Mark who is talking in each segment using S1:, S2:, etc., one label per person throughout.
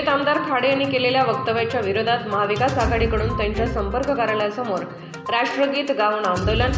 S1: विजेत आमदार खाडे यांनी केलेल्या वक्तव्याच्या विरोधात महाविकास आघाडीकडून त्यांच्या संपर्क कार्यालयासमोर राष्ट्रगीत गाऊन आंदोलन.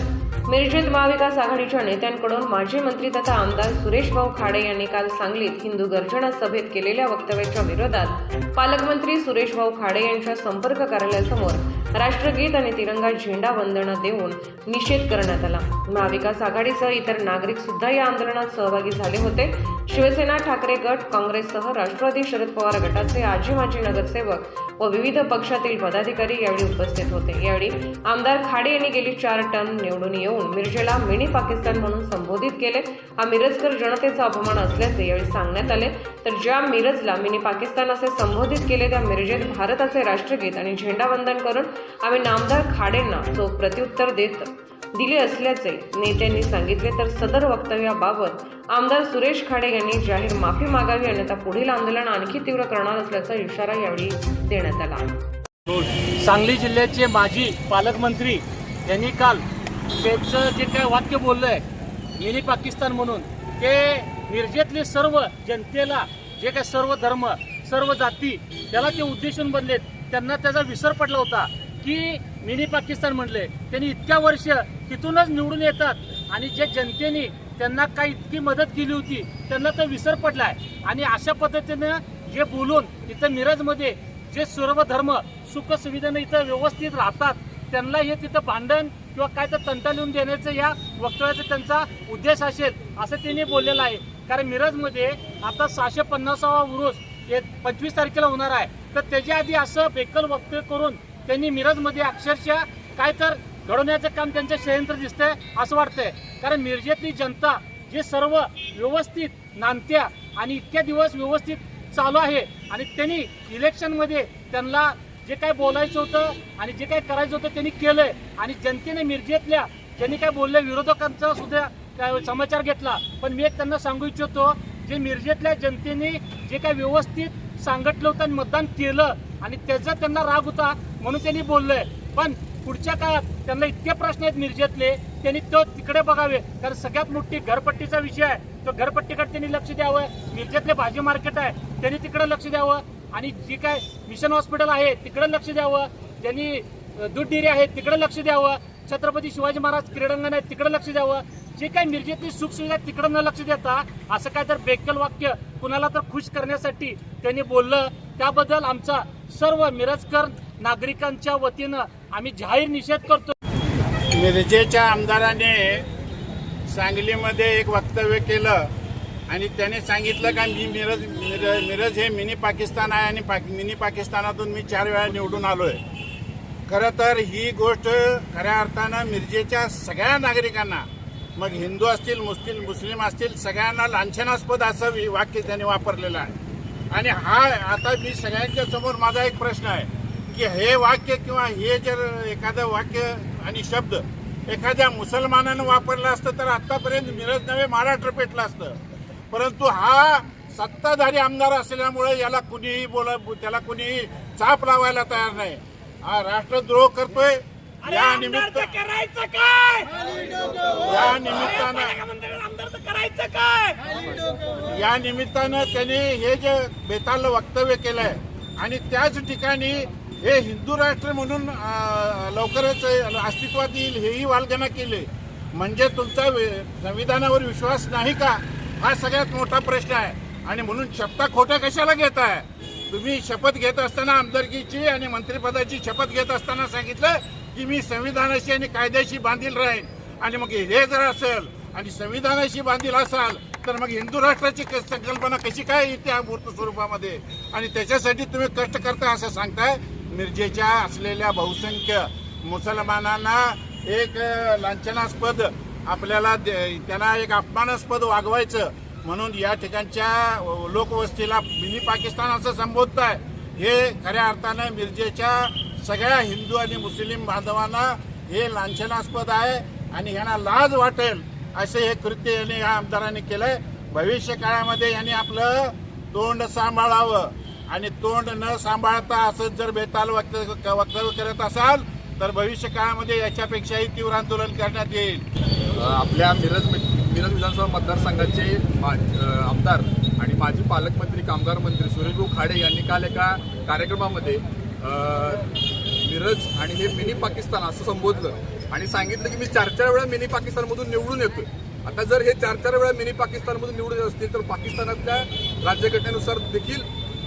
S1: मिरजेत महाविकास आघाडीच्या नेत्यांकडून माजी मंत्री तथा आमदार सुरेश भाऊ खाडे यांनी काल सांगलीत हिंदू गर्जना सभेत केलेल्या वक्तव्याच्या विरोधात पालकमंत्री सुरेश भाऊ खाडे यांच्या संपर्क कार्यालयासमोर राष्ट्रगीत आणि तिरंगा झेंडा वंदना देऊन निषेध करण्यात आला. महाविकास आघाडीसह इतर नागरिक सुद्धा या आंदोलनात सहभागी झाले होते. शिवसेना ठाकरे गट काँग्रेससह राष्ट्रवादी शरद पवार गटाचे आजी माजी नगरसेवक व विविध पक्षातील पदाधिकारी यावेळी उपस्थित होते. यावेळी आमदार खाडे यांनी गेली चार टर्म निवडून येऊन मिरजेला मिनी पाकिस्तान म्हणून संबोधित केले. हा मिरजकर जनतेचा अपमान असल्याचे यावेळी सांगण्यात आले. तर ज्या मिरजला मिनी पाकिस्तान असे संबोधित केले त्या मिरजेत भारताचे राष्ट्रगीत आणि झेंडावंदन करून आम्ही नामदार खाडेंना चोख प्रत्युत्तर देत दिले असल्याचे नेत्यांनी सांगितले तर सदर वक्तव्याबाबत आमदार सुरेश खाडे यांनी जाहीर माफी मागावी अन्यथा पुढील आंदोलन आणखी तीव्र करणार असल्याचा इशारा यावेळी देण्यात आला.
S2: सांगली जिल्ह्याचे माजी पालकमंत्री यांनी काल त्यांचं जे काय वाक्य बोललं आहे मिनी पाकिस्तान म्हणून ते मिरजेतले सर्व जनतेला जे काय सर्व धर्म सर्व जाती त्याला ते उद्देशून बनलेत. त्यांना त्याचा विसर पडला होता की मिनी पाकिस्तान म्हटले त्यांनी इतक्या वर्ष तिथूनच निवडून येतात. आणि जे जनतेने त्यांना काय इतकी मदत केली होती त्यांना तो विसर पडलाय. आणि अशा पद्धतीनं जे बोलून इथं मिरजमध्ये जे सर्व धर्म सुखसुविधेनं इथं व्यवस्थित राहतात त्यांना हे तिथं भांडण किंवा काय तर तंटा लिहून देण्याचं या वक्तव्याचा त्यांचा उद्देश असेल असं त्यांनी बोललेलं आहे. कारण मिरजमध्ये आता सहाशे पन्नासावा उरुस हे पंचवीस तारखेला होणार आहे. तर त्याच्या आधी असं बेकल वक्तव्य करून त्यांनी मिरजमध्ये अक्षरशः काय तर घडवण्याचं काम त्यांच्या षडयंत्र दिसतंय असं वाटतंय. कारण मिरजेतली जनता जे सर्व व्यवस्थित नांदत्या आणि इतक्या दिवस व्यवस्थित चालू आहे आणि त्यांनी इलेक्शनमध्ये त्यांना जे काय बोलायचं होतं आणि जे काय करायचं होतं त्यांनी केलंय. आणि जनतेने मिरजेतल्या ज्यांनी काय बोलले विरोधकांचा सुद्धा काय समाचार घेतला. पण मी एक त्यांना सांगू इच्छितो जे मिरजेतल्या जनतेने जे काय व्यवस्थित सांगितलं होतं आणि मतदान केलं आणि त्याचा त्यांना राग होता म्हणून त्यांनी बोललंय. पण पुढच्या काळात त्यांना इतके प्रश्न आहेत मिरजेतले त्यांनी तो तिकडे बघावे. कारण सगळ्यात मोठी घरपट्टीचा विषय आहे. तो घरपट्टीकडे त्यांनी लक्ष द्यावं. मिरजेतले भाजी मार्केट आहे. त्यांनी तिकडे लक्ष द्यावं. आणि जी काय मिशन हॉस्पिटल आहे तिकडे लक्ष द्यावं. ज्यांनी दूध डेअरी आहे तिकडे लक्ष द्यावं. छत्रपती शिवाजी महाराज क्रीडांगण आहे तिकडे लक्ष द्यावं. जे काही मिरजेतली सुखसुविधा तिकडे न लक्ष देता असं काय तर बेकल वाक्य कुणाला तर खुश करण्यासाठी त्यांनी बोललं. त्याबद्दल आमचा सर्व मिरजकर नागरिकांच्या वतीनं आम्ही जाहीर निषेध करतो.
S3: मिरजेच्या आमदाराने सांगलीमध्ये एक वक्तव्य केलं आणि त्याने सांगितलं का मी मिरज मिरज मिरज हे मिनी पाकिस्तान आहे आणि पाक मिनी पाकिस्तानातून मी चार वेळा निवडून आलो आहे खरं तर ही गोष्ट खऱ्या अर्थानं मिरजेच्या सगळ्या नागरिकांना मग हिंदू असतील मुस्लिम मुस्लिम असतील सगळ्यांना लांछनास्पद असं वाक्य त्याने वापरलेलं आहे. आणि हा आता मी सगळ्यांच्या समोर माझा एक प्रश्न आहे की हे वाक्य किंवा हे जर एखादं वाक्य आणि शब्द एखाद्या मुसलमानानं वापरलं असतं तर आतापर्यंत मिरज नव्हे महाराष्ट्र पेटलं असतं. परंतु हा सत्ताधारी आमदार असल्यामुळे याला कुणीही बोला त्याला कुणीही चाप लावायला तयार नाही. हा राष्ट्रद्रोह करतोय. या निमित्त
S2: करायचं काय?
S3: या निमित्तानं
S2: करायचं काय?
S3: या निमित्तानं त्यांनी हे जे बेताल वक्तव्य केलंय आणि त्याच ठिकाणी हे हिंदू राष्ट्र म्हणून लवकरच अस्तित्वात येईल हेही वालगना केले. म्हणजे तुमचा संविधानावर विश्वास नाही का? हा सगळ्यात मोठा प्रश्न आहे. आणि म्हणून शपथा खोट्या कशाला घेताय? तुम्ही शपथ घेत असताना आमदारकीची आणि मंत्रिपदाची शपथ घेत असताना सांगितलं की मी संविधानाशी आणि कायद्याशी बांधील राहीन. आणि मग हे जर असेल आणि संविधानाशी बांधील असाल तर मग हिंदू राष्ट्राची संकल्पना कशी काय येते या मूर्त स्वरूपामध्ये? आणि त्याच्यासाठी तुम्ही कष्ट करताय असं सांगताय? मिरजेच्या असलेल्या बहुसंख्य मुसलमानांना एक लांछनास्पद आपल्याला दे- त्यांना एक अपमानास्पद वागवायचं म्हणून या ठिकाणच्या लोकवस्तीला मिनी पाकिस्तान असं संबोधताय. हे खऱ्या अर्थानं मिरजेच्या सगळ्या हिंदू आणि मुस्लिम बांधवांना हे लांछनास्पद आहे आणि ह्यांना लाज वाटेल. असे हे कृत्य यांनी या आमदारांनी केलंय. भविष्य काळामध्ये यांनी आपलं तोंड सांभाळावं. आणि तोंड न सांभाळता असंच जर बेताल वक्तव्य वक्तव्य करत असाल तर भविष्य काळामध्ये याच्यापेक्षाही तीव्र आंदोलन करण्यात येईल.
S4: आपल्या मिरज मिरज विधानसभा मतदारसंघाचे मा- आमदार आणि माजी पालकमंत्री कामगार मंत्री सुरेशभाऊ खाडे यांनी काल एका कार्यक्रमामध्ये मिरज आणि हे मिनी पाकिस्तान असं संबोधलं. आणि सांगितलं की मी चार चार वेळा मिनी पाकिस्तानमधून निवडून येतोय. आता जर हे चार चार वेळा मिनी पाकिस्तानमधून निवडून येत असतील तर पाकिस्तानातल्या राज्यघटनेनुसार देखील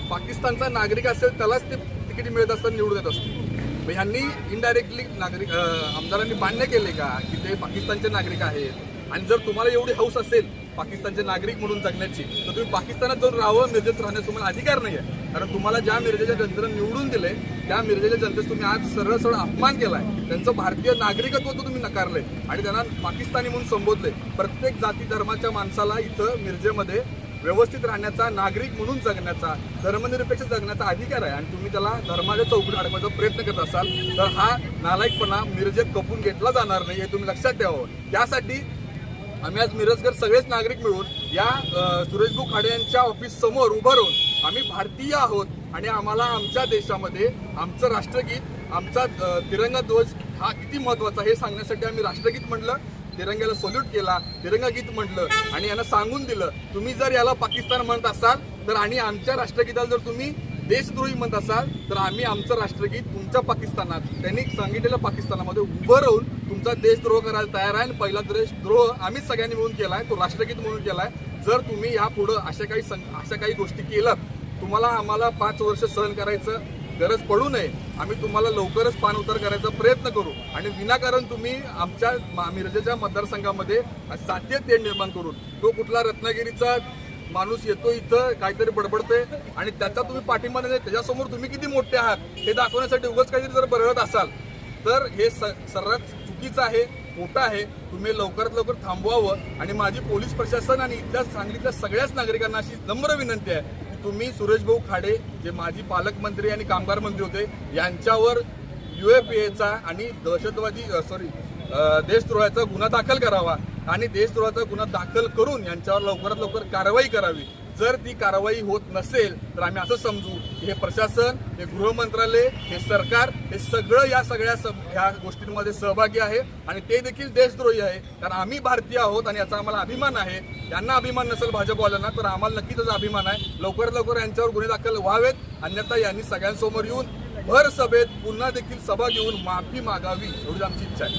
S4: पाकिस्तानचा नागरिक असेल त्यालाच ते तिकीट मिळत असताना निवडून येत असतील. मग ह्यांनी इनडायरेक्टली नागरिक आमदारांनी मान्य केले का की ते पाकिस्तानचे नागरिक आहेत? आणि जर तुम्हाला एवढी हौस असेल पाकिस्तानचे नागरिक म्हणून जगण्याची. तर तुम्ही पाकिस्तानात जर राहावं मिरजेत राहण्याचा तुम्हाला अधिकार नाही आहे कारण तुम्हाला ज्या मिरजेच्या जनतेनं निवडून दिले त्या मिरजेच्या जनतेस तुम्ही आज सरळ सरळ अपमान केलाय. त्यांचं भारतीय नागरिकत्व तर तुम्ही नकारलंय आणि त्यांना पाकिस्तानी म्हणून संबोधले प्रत्येक जाती धर्माच्या माणसाला इथं मिरजेमध्ये व्यवस्थित राहण्याचा नागरिक म्हणून जगण्याचा धर्मनिरपेक्ष जगण्याचा अधिकार आहे. आणि तुम्ही त्याला धर्माच्या चौकट अडकवायचा प्रयत्न करत असाल तर हा नालायकपणा मिरजेत कपून घेतला जाणार नाही हे तुम्ही लक्षात ठेवावं. त्यासाठी आम्ही आज मिरजकर सगळेच नागरिक मिळून या सुरेश सुरेशभाऊ खाडे यांच्या ऑफिस समोर उभं राहून आम्ही भारतीय आहोत आणि आम्हाला आमच्या देशामध्ये आमचं राष्ट्रगीत आमचा तिरंगा ध्वज हा किती महत्त्वाचा हे सांगण्यासाठी आम्ही राष्ट्रगीत म्हटलं तिरंग्याला सल्यूट केला तिरंगा गीत म्हटलं आणि यांना सांगून दिलं. तुम्ही जर याला पाकिस्तान म्हणत असाल तर आणि आमच्या राष्ट्रगीताला जर तुम्ही देशद्रोही म्हणत असाल तर आम्ही आमचं राष्ट्रगीत तुमच्या पाकिस्तानात त्यांनी सांगितलेलं पाकिस्तानामध्ये उभं राहून तुमचा देशद्रोह करायला तयार आहे. आणि पहिला देशद्रोह आम्ही सगळ्यांनी मिळून केला आहे तो राष्ट्रगीत म्हणून केला आहे जर तुम्ही यापुढं अशा काही अशा काही गोष्टी केल्यात तुम्हाला आम्हाला पाच वर्ष सहन करायचं गरज पडू नये. आम्ही तुम्हाला लवकरच पानउतार करायचा प्रयत्न करू. आणि विनाकारण तुम्ही आमच्या मा- मिरजेच्या मतदारसंघामध्ये साध्य निर्माण करून तो कुठला रत्नागिरीचा माणूस येतो इथं काहीतरी बडबडते आणि त्याचा तुम्ही पाठिंबा नाही त्याच्यासमोर तुम्ही किती मोठे आहात हे दाखवण्यासाठी उगाच काहीतरी जर बरळत असाल तर हे स सर्रास चुकीचं आहे खोटं आहे. तुम्ही लवकरात लवकर थांबवावं आणि माझी पोलीस प्रशासन आणि इथल्या सांगलीतल्या सगळ्याच नागरिकांना अशी नम्र विनंती आहे की तुम्ही सुरेशभाऊ खाडे जे माजी पालकमंत्री आणि कामगार मंत्री होते यांच्यावर युएपीएचा आणि दहशतवादी सॉरी देशद्रोहाचा गुन्हा दाखल करावा. आणि देशद्रोहाचा गुन्हा दाखल करून यांच्यावर लवकरात लवकर कारवाई करावी. जर ती कारवाई होत नसेल तर आम्ही असं समजू की हे प्रशासन हे गृह मंत्रालय हे सरकार हे सगळं या सगळ्या स- ह्या गोष्टींमध्ये सहभागी आहे आणि ते देखील देशद्रोही आहे. कारण आम्ही भारतीय आहोत आणि याचा आम्हाला अभिमान आहे. यांना अभिमान नसेल भाजपवाल्यांना तर आम्हाला नक्कीच अभिमान आहे. लवकरात लवकर यांच्यावर गुन्हे दाखल व्हावेत. अन्यथा यांनी सगळ्यांसमोर येऊन भर सभेत पुन्हा देखील सभा घेऊन माफी मागावी एवढी आमची इच्छा आहे.